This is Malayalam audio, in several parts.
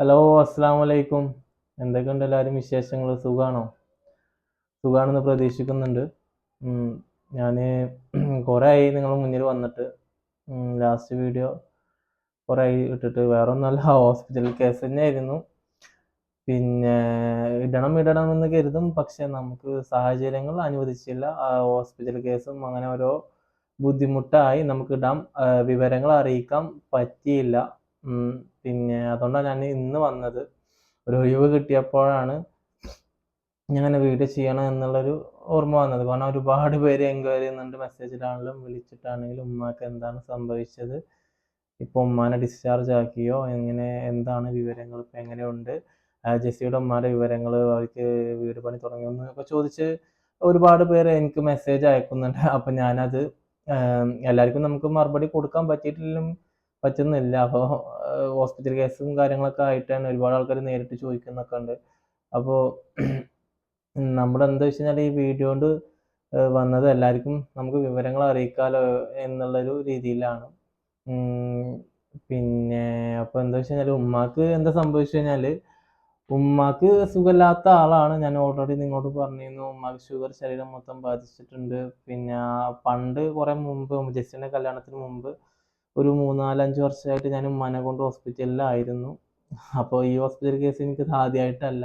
ഹലോ അസ്സാം വലൈക്കും എന്തൊക്കെയുണ്ട് എല്ലാവരും വിശേഷങ്ങൾ സുഖമാണോ സുഖമാണെന്ന് പ്രതീക്ഷിക്കുന്നുണ്ട്. ഞാൻ കുറേ ആയി നിങ്ങൾ മുന്നിൽ വന്നിട്ട്. ലാസ്റ്റ് വീഡിയോ കുറേ ആയി ഇട്ടിട്ട്. വേറെ ഒന്നല്ല ഹോസ്പിറ്റൽ കേസ് തന്നെയായിരുന്നു. പിന്നെ ഇടണം ഇടണം എന്ന് കരുതും. പക്ഷേ നമുക്ക് സാഹചര്യങ്ങൾ അനുവദിച്ചില്ല. ആ ഹോസ്പിറ്റൽ കേസും അങ്ങനെ ഓരോ ബുദ്ധിമുട്ടായി നമുക്ക് ഇടാം. വിവരങ്ങൾ അറിയിക്കാൻ പറ്റിയില്ല. പിന്നെ അതുകൊണ്ടാണ് ഞാൻ ഇന്ന് വന്നത്. ഒരു ഒഴിവ് കിട്ടിയപ്പോഴാണ് ഞാൻ അങ്ങനെ വീഡിയോ ചെയ്യണം എന്നുള്ളൊരു ഓർമ്മ വന്നത്. കാരണം ഒരുപാട് പേര് എൻക്വയറി ചെയ്യുന്നുണ്ട്. മെസ്സേജിലാണെങ്കിലും വിളിച്ചിട്ടാണെങ്കിലും ഉമ്മാക്ക് എന്താണ് സംഭവിച്ചത്? ഇപ്പോൾ ഉമ്മാനെ ഡിസ്ചാർജ് ആക്കിയോ? എങ്ങനെ? എന്താണ് വിവരങ്ങൾ? ഇപ്പം എങ്ങനെയുണ്ട്? ജെസ്സിയുടെ ഉമ്മാരുടെ വിവരങ്ങൾ അവർക്ക് വീട് പണി തുടങ്ങിയോ എന്നൊക്കെ ചോദിച്ച് ഒരുപാട് പേര് എനിക്ക് മെസ്സേജ് അയക്കുന്നുണ്ട്. അപ്പം ഞാനത് എല്ലാവർക്കും നമുക്ക് മറുപടി കൊടുക്കാൻ പറ്റിയിട്ടില്ലും പറ്റുന്നില്ല. അപ്പോൾ ഹോസ്പിറ്റൽ കേസും കാര്യങ്ങളൊക്കെ ആയിട്ട് ആയിട്ടാണ് ഒരുപാട് ആൾക്കാർ നേരിട്ട് ചോദിക്കുന്നൊക്കെ ഉണ്ട്. അപ്പോൾ നമ്മുടെ എന്താ വെച്ച് കഴിഞ്ഞാൽ ഈ വീഡിയോ കൊണ്ട് വന്നത് എല്ലാവർക്കും നമുക്ക് വിവരങ്ങൾ അറിയിക്കാലോ എന്നുള്ളൊരു രീതിയിലാണ്. പിന്നെ അപ്പോൾ എന്താ വെച്ച് കഴിഞ്ഞാൽ ഉമ്മാക്ക് എന്താ സംഭവിച്ചു കഴിഞ്ഞാൽ ഉമ്മാക്ക് സുഖമില്ലാത്ത ആളാണ് ഞാൻ ഓൾറെഡി നിങ്ങളോട് പറഞ്ഞിരുന്നു. ഉമ്മാക്ക് ഷുഗർ ശരീരം മൊത്തം ബാധിച്ചിട്ടുണ്ട്. പിന്നെ പണ്ട് കുറേ മുമ്പ് ജസ്റ്റിന്റെ കല്യാണത്തിന് മുമ്പ് ഒരു മൂന്നാലഞ്ച് വർഷമായിട്ട് ഞാൻ ഉമ്മാനെ കൊണ്ട് ഹോസ്പിറ്റലിലായിരുന്നു. അപ്പോൾ ഈ ഹോസ്പിറ്റൽ കേസ് എനിക്ക് ആദ്യമായിട്ടല്ല.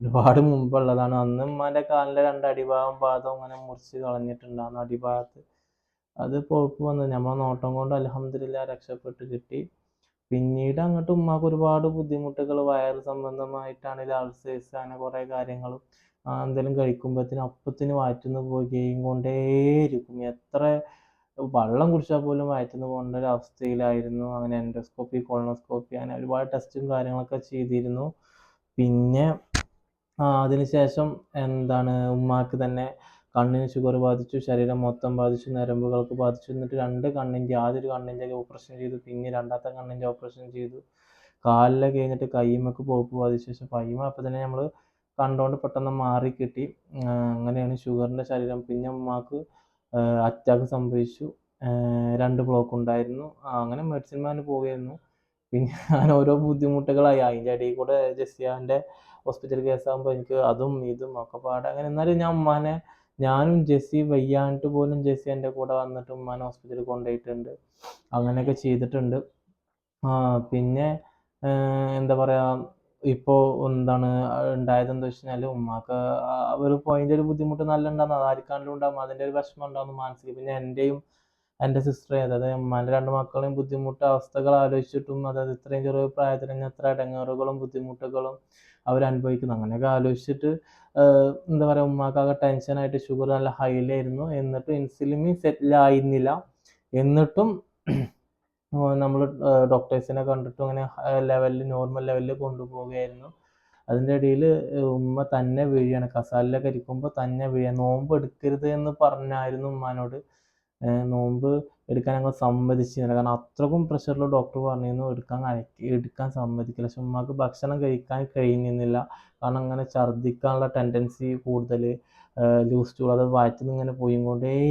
ഒരുപാട് മുമ്പുള്ളതാണ്. അന്ന് ഉമ്മാന്റെ കാലിന്റെ രണ്ട് അടിഭാഗം പാദം അങ്ങനെ മുറിച്ച് കളഞ്ഞിട്ടുണ്ടായിരുന്നു അടിഭാഗത്ത് അത് പൊഴുപ്പ് വന്നു. നമ്മളെ നോട്ടം കൊണ്ട് അലഹമില്ല രക്ഷപ്പെട്ട് കിട്ടി. പിന്നീട് അങ്ങോട്ട് ഉമ്മാക്ക് ഒരുപാട് ബുദ്ധിമുട്ടുകൾ വയറ് സംബന്ധമായിട്ടാണെങ്കിലും അൾസേഴ്സ് അങ്ങനെ കുറേ കാര്യങ്ങളും എന്തെങ്കിലും കഴിക്കുമ്പോഴത്തേനും അപ്പത്തിന് വയറ്റുന്ന പോകുകയും കൊണ്ടേയിരിക്കും. എത്ര വെള്ളം കുടിച്ചാൽ പോലും വയറ്റിന്ന് പോകേണ്ട ഒരു അവസ്ഥയിലായിരുന്നു. അങ്ങനെ എൻഡോസ്കോപ്പി കൊളോണോസ്കോപ്പി അങ്ങനെ ഒരുപാട് ടെസ്റ്റും കാര്യങ്ങളൊക്കെ ചെയ്തിരുന്നു. പിന്നെ അതിനുശേഷം എന്താണ് ഉമ്മാക്ക് തന്നെ കണ്ണിന് ഷുഗർ ബാധിച്ചു ശരീരം മൊത്തം ബാധിച്ചു ഞരമ്പുകൾക്ക് ബാധിച്ചു. എന്നിട്ട് രണ്ട് കണ്ണിന്റെ ആദ്യൊരു കണ്ണിന്റെ ഓപ്പറേഷൻ ചെയ്തു. പിന്നെ രണ്ടാമത്തെ കണ്ണിന്റെ ഓപ്പറേഷൻ ചെയ്തു. കാലിലെ കഴിഞ്ഞിട്ട് കയ്യുമ്മക്ക് പോപ്പ് ബാധിച്ചു ശേഷം കയ്യുമ്മ അപ്പം തന്നെ നമ്മൾ കണ്ടുകൊണ്ട് പെട്ടെന്ന് മാറി കിട്ടി. അങ്ങനെയാണ് ഷുഗറിന്റെ ശരീരം. പിന്നെ ഉമ്മാക്ക് അറ്റാക്ക് സംഭവിച്ചു. രണ്ട് ബ്ലോക്ക് ഉണ്ടായിരുന്നു. അങ്ങനെ മെഡിസിൻ മാൻ പിന്നെ ഞാൻ ഓരോ ബുദ്ധിമുട്ടുകളായി. അതിന്റെ ഇടയിൽ കൂടെ ജെസ്സിയാന്റെ ഹോസ്പിറ്റൽ കേസാകുമ്പോൾ എനിക്ക് അതും ഇതും ഒക്കെ പാടെ. അങ്ങനെ എന്നാലും ഞാൻ ഉമ്മാനെ ഞാനും ജെസ്സി വയ്യാണ്ട് പോലും ജെസ്സി എന്റെ കൂടെ വന്നിട്ട് ഉമ്മാനെ ഹോസ്പിറ്റലിൽ കൊണ്ടുപോയിട്ടുണ്ട്. അങ്ങനെയൊക്കെ ചെയ്തിട്ടുണ്ട്. പിന്നെ എന്താ പറയുക ഇപ്പോൾ എന്താണ് ഉണ്ടായതെന്ന് വെച്ച് കഴിഞ്ഞാൽ ഉമ്മാക്ക് ഒരു പോയിന്റ് ഒരു ബുദ്ധിമുട്ട് നല്ല ഉണ്ടാകുന്നു അത് ആർക്കാണെങ്കിലും ഉണ്ടാകും അതിന്റെ ഒരു വിഷമം ഉണ്ടാകുന്നു മാനസിക പിന്നെ എന്റെയും എന്റെ സിസ്റ്ററേയും അതായത് ഉമ്മാന്റെ രണ്ട് മക്കളെയും ബുദ്ധിമുട്ട് അവസ്ഥകൾ ആലോചിച്ചിട്ടും അതായത് ഇത്രയും ചെറിയ പ്രായത്തിൽ തന്നെ എത്ര ഇടങ്ങേറുകളും ബുദ്ധിമുട്ടുകളും അവർ അനുഭവിക്കുന്നു. അങ്ങനെയൊക്കെ ആലോചിച്ചിട്ട് എന്താ പറയുക ഉമ്മാക്കാകെ ടെൻഷനായിട്ട് ഷുഗർ നല്ല ഹൈയിലായിരുന്നു എന്നിട്ടും ഇൻസുലിൻ സെറ്റിലായിരുന്നില്ല എന്നിട്ടും നമ്മൾ ഡോക്ടേഴ്സിനെ കണ്ടിട്ട് അങ്ങനെ ലെവലിൽ നോർമൽ ലെവലിൽ കൊണ്ടുപോവുകയായിരുന്നു. അതിന്റെ ഇടയിൽ ഉമ്മ തന്നെ വീഴുകയാണ്. കസാലിലൊക്കെ ഇരിക്കുമ്പോൾ തന്നെ വീഴുക നോമ്പ് എടുക്കരുത് എന്ന് പറഞ്ഞായിരുന്നു ഉമ്മാനോട്. നോമ്പ് എടുക്കാൻ ഞങ്ങൾ സമ്മതിച്ചില്ല കാരണം അത്രക്കും പ്രഷറിൽ ഡോക്ടർ പറഞ്ഞിരുന്നു എടുക്കാൻ എടുക്കാൻ സമ്മതിക്കില്ല. പക്ഷെ ഉമ്മാക്ക് ഭക്ഷണം കഴിക്കാൻ കഴിയുന്നില്ല കാരണം അങ്ങനെ ഛർദ്ദിക്കാനുള്ള ടെൻഡൻസി കൂടുതൽ ലൂസ് ടൂൾ അത് വയറ്റിൽ നിന്ന് ഇങ്ങനെ പോയി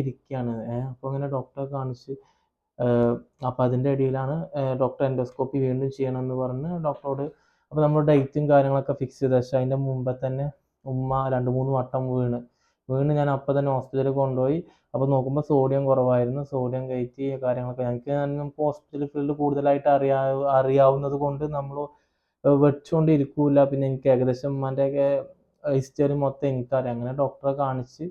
ഇരിക്കുകയാണ് അപ്പോൾ ഇങ്ങനെ ഡോക്ടറെ കാണിച്ച് അപ്പോൾ അതിന്റെ ഇടയിലാണ് ഡോക്ടർ എൻഡോസ്കോപ്പി വീണ്ടും ചെയ്യണമെന്ന് പറഞ്ഞ് ഡോക്ടറോട് അപ്പോൾ നമ്മൾ ഡേറ്റും കാര്യങ്ങളൊക്കെ ഫിക്സ് ചെയ്ത് പക്ഷേ അതിന്റെ മുമ്പേ തന്നെ ഉമ്മ രണ്ട് മൂന്ന് വട്ടം വീണ്. വീണ് ഞാൻ അപ്പോൾ തന്നെ ഹോസ്പിറ്റലിൽ കൊണ്ടുപോയി. അപ്പോൾ നോക്കുമ്പോൾ സോഡിയം കുറവായിരുന്നു സോഡിയം കയറ്റി കാര്യങ്ങളൊക്കെ. ഞങ്ങൾക്ക് നമുക്ക് ഹോസ്പിറ്റൽ ഫീൽഡ് കൂടുതലായിട്ട് അറിയാ അറിയാവുന്നത് കൊണ്ട് നമ്മൾ വെച്ചുകൊണ്ട് ഇരിക്കൂല പിന്നെ എനിക്ക് ഏകദേശം ഉമ്മാന്റെയൊക്കെ ഹിസ്റ്ററി മൊത്തം എനിക്കറിയാം. അങ്ങനെ ഡോക്ടറെ കാണിച്ച്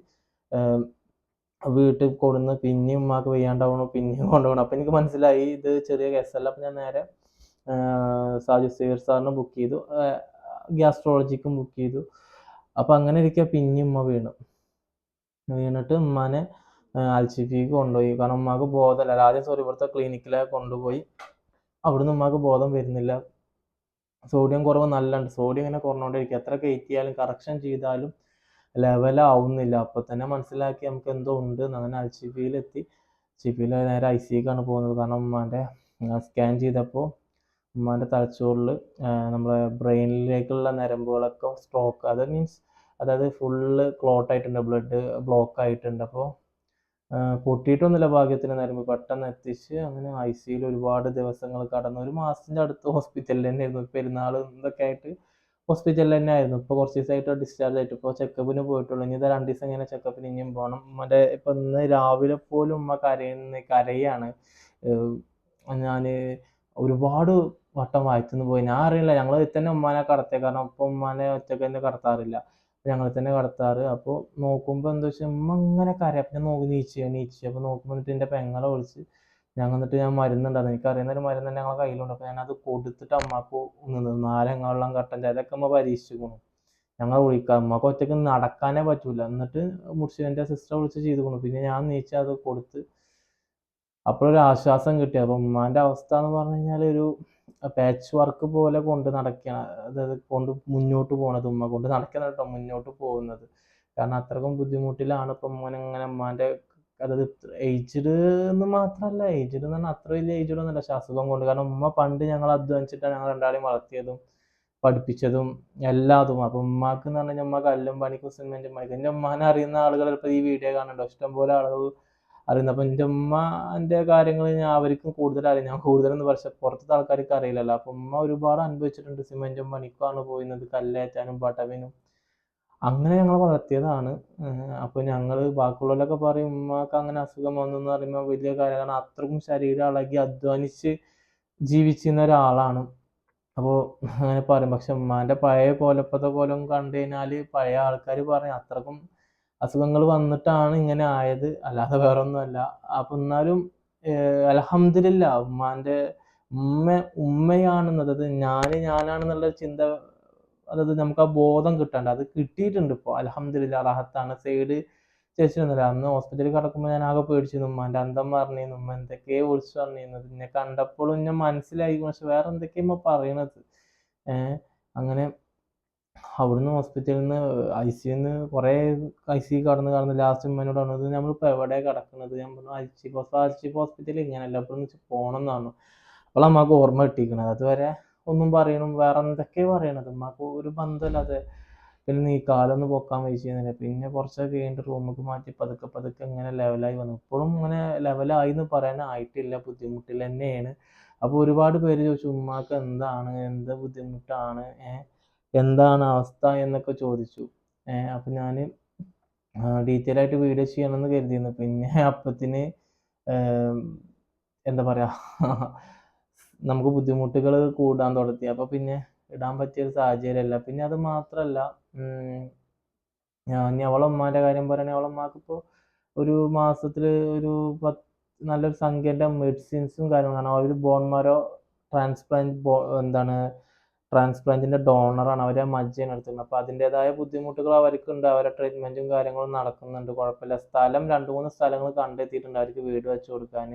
വീട്ടിൽ കൊടുന്ന് പിന്നെയും ഉമ്മാക്ക് വയ്യാണ്ടാവണു പിന്നെയും കൊണ്ടുപോകണം. അപ്പം എനിക്ക് മനസ്സിലായി ഇത് ചെറിയ കേസല്ല അപ്പം ഞാൻ നേരെ സാജു സേവർ സാറിന് ബുക്ക് ചെയ്തു. ഗ്യാസ്ട്രോളജിക്കും ബുക്ക് ചെയ്തു. അപ്പം അങ്ങനെ ഇരിക്കുക പിന്നെ ഉമ്മ വീണു. വീണിട്ട് ഉമ്മാനെ അൽഷിഫിക്ക് കൊണ്ടുപോയി. കാരണം ഉമ്മാക്ക് ബോധമല്ല. ആദ്യം സോറി ഇവിടുത്തെ ക്ലിനിക്കിലെ കൊണ്ടുപോയി. അവിടുന്ന് ഉമ്മാക്ക് ബോധം വരുന്നില്ല. സോഡിയം കുറവ് നല്ലുണ്ട് സോഡിയം ഇങ്ങനെ കുറഞ്ഞുകൊണ്ടിരിക്കുക എത്ര കയറ്റിയാലും കറക്ഷൻ ചെയ്താലും ലെവലാവുന്നില്ല അപ്പോൾ തന്നെ മനസ്സിലാക്കി നമുക്ക് എന്തോ ഉണ്ട് അങ്ങനെ സി പിയിൽ നേരെ ഐ സിക്കാണ് പോകുന്നത്. കാരണം ഉമ്മാന്റെ സ്കാൻ ചെയ്തപ്പോൾ ഉമ്മാന്റെ തലച്ചോറിൽ നമ്മളെ ബ്രെയിനിലേക്കുള്ള നരമ്പുകളൊക്കെ സ്ട്രോക്ക് അത് മീൻസ് അതായത് ഫുള്ള് ക്ലോട്ട് ആയിട്ടുണ്ട് ബ്ലഡ് ബ്ലോക്ക് ആയിട്ടുണ്ട്. അപ്പോൾ പൊട്ടിയിട്ടൊന്നുമില്ല ഭാഗ്യത്തിന് നരമ്പ് പെട്ടെന്ന് എത്തിച്ച് അങ്ങനെ ഐ സിയിൽ ഒരുപാട് ദിവസങ്ങൾ കടന്നു ഒരു മാസത്തിന്റെ അടുത്ത് ഹോസ്പിറ്റലിൽ തന്നെ ആയിരുന്നു പെരുന്നാൾ ഇതൊക്കെ ആയിട്ട് ഹോസ്പിറ്റലിൽ തന്നെ ആയിരുന്നു ഇപ്പോൾ കുറച്ച് ദിവസമായിട്ട് ഡിസ്ചാർജ് ആയിട്ട്. ഇപ്പോൾ ചെക്കപ്പിന് പോയിട്ടുള്ളൂ. ഇനി ഇത് രണ്ട് ദിവസം ഇങ്ങനെ ചെക്കപ്പിന് ഇനിയും പോകണം മറ്റേ ഇപ്പം ഇന്ന് രാവിലെ പോലും ഉമ്മ കരയുന്ന കരയാണ്. ഞാൻ ഒരുപാട് വട്ടം വായിച്ചെന്ന് പോയി. ഞാൻ അറിയില്ല. ഞങ്ങൾ തന്നെ ഉമ്മാനെ കടത്തേ കാരണം ഇപ്പം ഉമ്മാനെ ഒറ്റയ്ക്ക് തന്നെ കടത്താറില്ല. ഞങ്ങൾ തന്നെ കടത്താറ്. അപ്പോൾ നോക്കുമ്പോൾ എന്താ വെച്ചാൽ ഉമ്മ ഇങ്ങനെ കരയും. പിന്നെ നോക്കി നീച്ചു നീച്ചു. അപ്പോൾ നോക്കുമ്പോൾ എന്നിട്ട് എന്റെ പെങ്ങളെ വിളിച്ച് ഞാൻ എന്നിട്ട് ഞാൻ മരുന്നുണ്ടായിരുന്നു. എനിക്ക് അറിയുന്ന ഒരു മരുന്ന് തന്നെ ഞങ്ങളുടെ കയ്യിലുണ്ട്. അപ്പോൾ ഞാനത് കൊടുത്തിട്ട് അമ്മയ്ക്ക് നിന്ന് നാരങ്ങാവെള്ളം കട്ടൻ ചായ ഇതൊക്കെ അമ്മ പരീക്ഷിച്ചു ഞങ്ങൾ വിളിക്കാം. അമ്മയ്ക്ക് ഒറ്റയ്ക്ക് നടക്കാനേ പറ്റൂല. എന്നിട്ട് മുർഷിദന്റെ സിസ്റ്ററെ വിളിച്ച് ചെയ്തു പിന്നെ ഞാൻ നീച്ച് അത് കൊടുത്ത് അപ്പോഴൊരു ആശ്വാസം കിട്ടി. അപ്പോൾ ഉമ്മാന്റെ അവസ്ഥ എന്ന് പറഞ്ഞു കഴിഞ്ഞാൽ ഒരു പാച്ച് വർക്ക് പോലെ കൊണ്ട് നടക്കണം. അതായത് കൊണ്ട് മുന്നോട്ട് പോണത് ഉമ്മ കൊണ്ട് നടക്കണം മുന്നോട്ട് പോകുന്നത്. കാരണം അത്രക്കും ബുദ്ധിമുട്ടിലാണ് ഇപ്പം ഇങ്ങനെ ഉമ്മാന്റെ അതായത് ഏജ്ഡ് എന്ന് മാത്രമല്ല ഏജ്ഡ് എന്ന് പറഞ്ഞാൽ അത്ര വലിയ ഏജ്ഡ് ഒന്നുമല്ല. അസുഖം കൊണ്ട്. കാരണം ഉമ്മ പണ്ട് ഞങ്ങൾ അധ്വാനിച്ചിട്ടാണ് ഞങ്ങൾ രണ്ടാളെയും വളർത്തിയതും പഠിപ്പിച്ചതും എല്ലാതും. അപ്പം ഉമ്മാക്ക് എന്ന് പറഞ്ഞാൽ ഉമ്മ കല്ലും പണിക്കും സിമെന്റും പണിക്കും. എന്റെ ഉമ്മാനെ അറിയുന്ന ആളുകൾ ചിലപ്പോൾ ഈ വീഡിയോ കാണുന്നുണ്ടോ? ഇഷ്ടംപോലെ ആളുകൾ അറിയുന്നത് അപ്പം എന്റെ ഉമ്മന്റെ കാര്യങ്ങൾ ഞാൻ അവർക്കും കൂടുതൽ അറിയാം. ഞാൻ കൂടുതലൊന്നും പക്ഷെ പുറത്തത്തെ ആൾക്കാർക്ക് അറിയില്ലല്ലോ. അപ്പം ഉമ്മ ഒരുപാട് അനുഭവിച്ചിട്ടുണ്ട്. സിമെന്റും പണിക്കാണ് പോയിരുന്നത്. കല്ലേറ്റാനും പട്ടവിനും അങ്ങനെ ഞങ്ങൾ വളർത്തിയതാണ്. അപ്പോൾ ഞങ്ങൾ ബാക്കിയുള്ളവരൊക്കെ പറയും ഉമ്മക്ക് അങ്ങനെ അസുഖം വന്നു എന്ന് പറയുമ്പോൾ വലിയ കാരണം അത്രക്കും ശരീരം ഇളകി അധ്വാനിച്ച് ജീവിച്ചിരുന്ന ഒരാളാണ്. അപ്പോൾ അങ്ങനെ പറയും. പക്ഷെ ഉമ്മാന്റെ പഴയ പോലപ്പത്തെ പോലും കണ്ടു കഴിഞ്ഞാൽ പഴയ ആൾക്കാർ പറയും അത്രക്കും അസുഖങ്ങൾ വന്നിട്ടാണ് ഇങ്ങനെ ആയത്. അല്ലാതെ വേറെ ഒന്നുമല്ല അപ്പം എന്നാലും അലഹമില്ല ഉമ്മാന്റെ ഉമ്മ ഉമ്മയാണെന്നത് ഞാൻ ഞാനാണെന്നുള്ള ചിന്ത അതായത് നമുക്ക് ആ ബോധം കിട്ടണ്ട. അത് കിട്ടിയിട്ടുണ്ട് ഇപ്പോൾ അലഹമ്മദില്ല റാഹത്താണ്. സൈഡ് ചേച്ചിരുന്നില്ല അന്ന് ഹോസ്പിറ്റലിൽ കിടക്കുമ്പോൾ ഞാൻ ആകെ പേടിച്ചു. ഉമ്മാന്റെ അന്തം പറഞ്ഞിരുന്നു ഉമ്മ എന്തൊക്കെയോ വിളിച്ചു പറഞ്ഞിരുന്നത് പിന്നെ കണ്ടപ്പോഴും ഞാൻ മനസ്സിലായി. പക്ഷെ വേറെ എന്തൊക്കെയോ പറയണത്? ഏഹ് അങ്ങനെ അവിടുന്ന് ഹോസ്പിറ്റലിൽ നിന്ന് ഐ നിന്ന് കുറേ ഐ സി കടന്ന് കടന്ന് ലാസ്റ്റ് ഉമ്മനോട് പറഞ്ഞത് നമ്മളിപ്പോൾ എവിടെ കിടക്കുന്നത് ഞാൻ പറഞ്ഞു അൽച്ചിഫ് ഹോസ്പിറ്റൽ അൽച്ചിഫ് ഹോസ്പിറ്റലിൽ ഇങ്ങനെയല്ല. അപ്പോൾ പോകണം എന്ന് പറഞ്ഞു. അപ്പോൾ നമുക്ക് ഓർമ്മ കിട്ടിയിരിക്കണത്. അതുവരെ ഒന്നും പറയണം വേറെ എന്തൊക്കെ പറയണത്. അമ്മയ്ക്ക് ഒരു ബന്ധമില്ലാതെ പിന്നെ നീ കാലൊന്ന് പൊക്കാൻ വെച്ചിരുന്നില്ല പിന്നെ കുറച്ചൊക്കെ കഴിഞ്ഞിട്ട് റൂമിലേക്ക് മാറ്റി പതുക്കെ പതുക്കെ ഇങ്ങനെ ലെവലായി വന്നു. ഇപ്പോഴും ഇങ്ങനെ ലെവലായി എന്ന് പറയാനായിട്ടില്ല ബുദ്ധിമുട്ടിൽ തന്നെയാണ്. അപ്പോൾ ഒരുപാട് പേര് ചോദിച്ചു ഉമ്മാക്ക് എന്താണ്? എന്ത് ബുദ്ധിമുട്ടാണ്? എന്താണ് അവസ്ഥ? എന്നൊക്കെ ചോദിച്ചു. അപ്പം ഞാൻ ഡീറ്റെയിൽ ആയിട്ട് വീഡിയോ ചെയ്യണമെന്ന് കരുതിയിരുന്നു. പിന്നെ അപ്പത്തിന് എന്താ പറയുക നമുക്ക് ബുദ്ധിമുട്ടുകൾ കൂടാൻ തുടങ്ങി അപ്പോൾ പിന്നെ ഇടാൻ പറ്റിയ ഒരു സാഹചര്യമല്ല. പിന്നെ അത് മാത്രമല്ല ഞാൻ അവളെ കാര്യം പറയുകയാണെങ്കിൽ അവളെ ഒരു മാസത്തിൽ ഒരു പത്ത് നല്ലൊരു സംഖ്യേന്റെ മെഡിസിൻസും കാര്യങ്ങളും അവർ ബോൺമാരോ ട്രാൻസ്പ്ലാന്റ് എന്താണ് ട്രാൻസ്പ്ലാന്റിന്റെ ഡോണറാണ് അവരെ മജ്ജയാണ് എടുത്തിരുന്നത്. അപ്പോൾ അതിന്റെതായ ബുദ്ധിമുട്ടുകൾ അവർക്കുണ്ട്. അവരെ ട്രീറ്റ്മെന്റും കാര്യങ്ങളും നടക്കുന്നുണ്ട്. കുഴപ്പമില്ല. സ്ഥലം രണ്ട് മൂന്ന് സ്ഥലങ്ങൾ കണ്ടെത്തിയിട്ടുണ്ട് അവർക്ക് വീട് വെച്ച് കൊടുക്കാൻ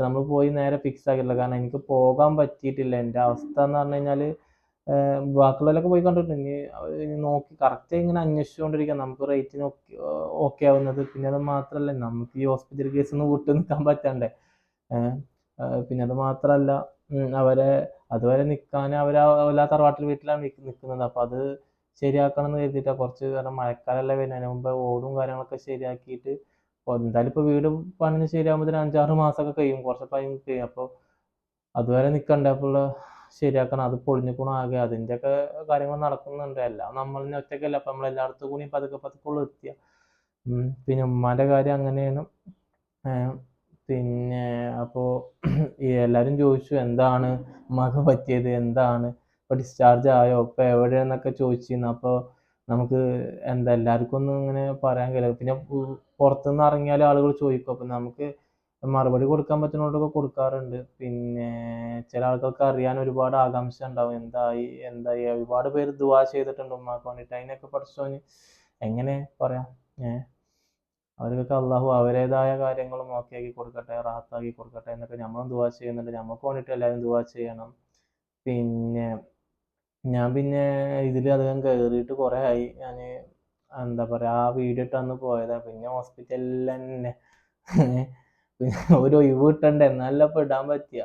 പക്ഷെ നമ്മൾ പോയി നേരെ ഫിക്സ് ആക്കിയില്ല കാരണം എനിക്ക് പോകാൻ പറ്റിയിട്ടില്ല. എന്റെ അവസ്ഥ എന്ന് പറഞ്ഞു കഴിഞ്ഞാൽ ബാക്കിയുള്ളവരൊക്കെ പോയി കണ്ടിട്ടുണ്ട്. ഇനി നോക്കി കറക്റ്റ് ഇങ്ങനെ അന്വേഷിച്ചുകൊണ്ടിരിക്കുക നമുക്ക് റേറ്റിന് ഓക്കെ ആവുന്നത്. പിന്നെ അത് മാത്രമല്ല നമുക്ക് ഈ ഹോസ്പിറ്റൽ കേസിൽ നിന്ന് വിട്ടു നിൽക്കാൻ പറ്റണ്ടേ. പിന്നെ അത് മാത്രമല്ല അവരെ അതുവരെ നിൽക്കാൻ അവർ എല്ലാ തറവാട്ടിൽ വീട്ടിലാണ് നിൽക്കുന്നത് അപ്പോൾ അത് ശരിയാക്കണം എന്ന് കരുതിയിട്ടാണ് കുറച്ച് കാരണം മഴക്കാലമല്ല വരുന്നതിന് മുമ്പ് ഓടും കാര്യങ്ങളൊക്കെ ശരിയാക്കിയിട്ട് അപ്പോൾ എന്തായാലും ഇപ്പോൾ വീട് പണിഞ്ഞ് ശരിയാകുമ്പോൾ അഞ്ചാറ് മാസമൊക്കെ കഴിയും. കുറച്ച് ടൈം കഴിയും. അപ്പോൾ അതുവരെ നിൽക്കണ്ടേ അപ്പോൾ ശരിയാക്കണം. അത് പൊളിഞ്ഞു പൊളിഞ്ഞിക്കണം ആകെ. അതിന്റെയൊക്കെ കാര്യങ്ങൾ നടക്കുന്നുണ്ട്. എല്ലാം നമ്മൾ ഒറ്റയ്ക്കല്ല? അപ്പോൾ നമ്മൾ എല്ലായിടത്തും കൂടി പതുക്കെ പതുക്കെ ഉള്ളു എത്തിയ. പിന്നെ ഉമ്മാന്റെ കാര്യം അങ്ങനെയാണ്. പിന്നെ അപ്പോൾ എല്ലാവരും ചോദിച്ചു എന്താണ് ഉമ്മാക്ക് പറ്റിയത്? എന്താണ്? ഇപ്പോൾ ഡിസ്ചാർജ് ആയോ? ഇപ്പോൾ എവിടെയെന്നൊക്കെ ചോദിച്ചിരുന്നു. അപ്പോൾ നമുക്ക് എന്താ എല്ലാവർക്കും ഒന്നും ഇങ്ങനെ പറയാൻ കഴിയില്ല. പിന്നെ പുറത്തുനിന്ന് ഇറങ്ങിയാൽ ആളുകൾ ചോദിക്കും. അപ്പം നമുക്ക് മറുപടി കൊടുക്കാൻ പറ്റുന്നതൊക്കെ കൊടുക്കാറുണ്ട്. പിന്നെ ചില ആൾക്കാർക്ക് അറിയാൻ ഒരുപാട് ആകാംക്ഷ ഉണ്ടാവും. എന്തായി എന്തായി? ഒരുപാട് പേര് ദുവാ ചെയ്തിട്ടുണ്ട് ഉമ്മാക്ക് വേണ്ടിയിട്ട്. അതിനൊക്കെ പഠിച്ചോന് എങ്ങനെ പറയാം? ഏഹ് അവർക്കൊക്കെ അള്ളാഹു അവരുടേതായ കാര്യങ്ങളും ഓക്കെ ആക്കി കൊടുക്കട്ടെ റാഹത്താക്കി കൊടുക്കട്ടെ എന്നൊക്കെ നമ്മളും ദുവാ ചെയ്യുന്നുണ്ട്. നമുക്ക് വേണ്ടിയിട്ട് എല്ലാവരും ദുവാ ചെയ്യണം. പിന്നെ ഞാൻ പിന്നെ ഇതിൽ അധികം കയറിയിട്ട് കുറേ ആയി. ഞാൻ എന്താ പറയുക ആ വീഡിയോ ഇട്ട് അന്ന് പോയതാണ് പിന്നെ ഹോസ്പിറ്റലിൽ തന്നെ പിന്നെ ഒരു ഒഴിവ് കിട്ടണ്ടേ? എന്നാലല്ല ഇടാൻ പറ്റിയ.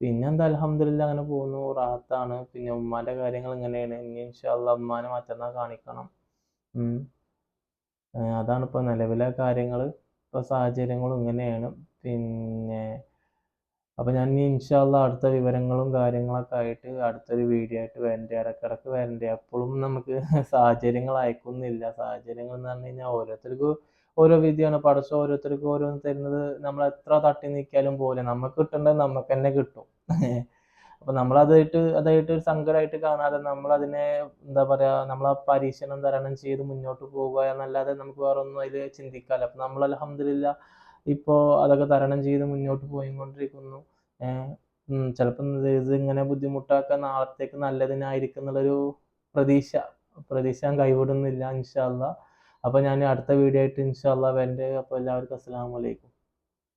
പിന്നെ എന്താ അലഹമില്ല അങ്ങനെ പോകുന്നു. റാഹത്താണ് പിന്നെ ഉമ്മാന്റെ കാര്യങ്ങൾ ഇങ്ങനെയാണ്. ഇനി ഇൻഷാല്ല ഉമ്മാനെ മറ്റന്നാൾ കാണിക്കണം. അതാണ് ഇപ്പോൾ നിലവിലെ കാര്യങ്ങൾ ഇപ്പോൾ സാഹചര്യങ്ങളും ഇങ്ങനെയാണ്. പിന്നെ അപ്പോൾ ഞാൻ ഇനി ഇൻഷാല്ല അടുത്ത വിവരങ്ങളും കാര്യങ്ങളൊക്കെ ആയിട്ട് അടുത്തൊരു വീഡിയോ ആയിട്ട് വരണ്ടേ. ഇടക്കിടക്ക് വരണ്ടേ. അപ്പോഴും നമുക്ക് സാഹചര്യങ്ങൾ അയക്കുന്നില്ല സാഹചര്യങ്ങൾ എന്ന് പറഞ്ഞു കഴിഞ്ഞാൽ ഓരോരുത്തർക്കും ഓരോ വിധിയാണ്. പഠിച്ച ഓരോരുത്തർക്കും ഓരോന്ന് തരുന്നത് നമ്മൾ എത്ര തട്ടി നീക്കിയാലും പോലെ നമുക്ക് കിട്ടേണ്ടത് നമുക്ക് തന്നെ കിട്ടും. അപ്പോൾ നമ്മളതായിട്ട് അതായിട്ട് ഒരു സങ്കടമായിട്ട് കാണാതെ നമ്മളതിനെ എന്താ പറയുക നമ്മൾ ആ പരീക്ഷണം തരണം ചെയ്ത് മുന്നോട്ട് പോവുക എന്നല്ലാതെ നമുക്ക് വേറെ ഒന്നും അതിൽ ചിന്തിക്കാമല്ലോ അപ്പം നമ്മൾ അലഹമില്ല ഇപ്പോൾ അതൊക്കെ തരണം ചെയ്ത് മുന്നോട്ട് പോയിക്കൊണ്ടിരിക്കുന്നു. ചിലപ്പം ഇത് ഇങ്ങനെ ബുദ്ധിമുട്ടാക്കാൻ നാളത്തേക്ക് നല്ലതിനായിരിക്കും എന്നുള്ളൊരു പ്രതീക്ഷ. പ്രതീക്ഷ ഞാൻ കൈവിടുന്നില്ല ഇൻഷാല്ല അപ്പോൾ ഞാൻ അടുത്ത വീഡിയോ ആയിട്ട് ഇൻഷാല്ല വരണ്ടേ. അപ്പോൾ എല്ലാവർക്കും അസ്സാം വലൈക്കും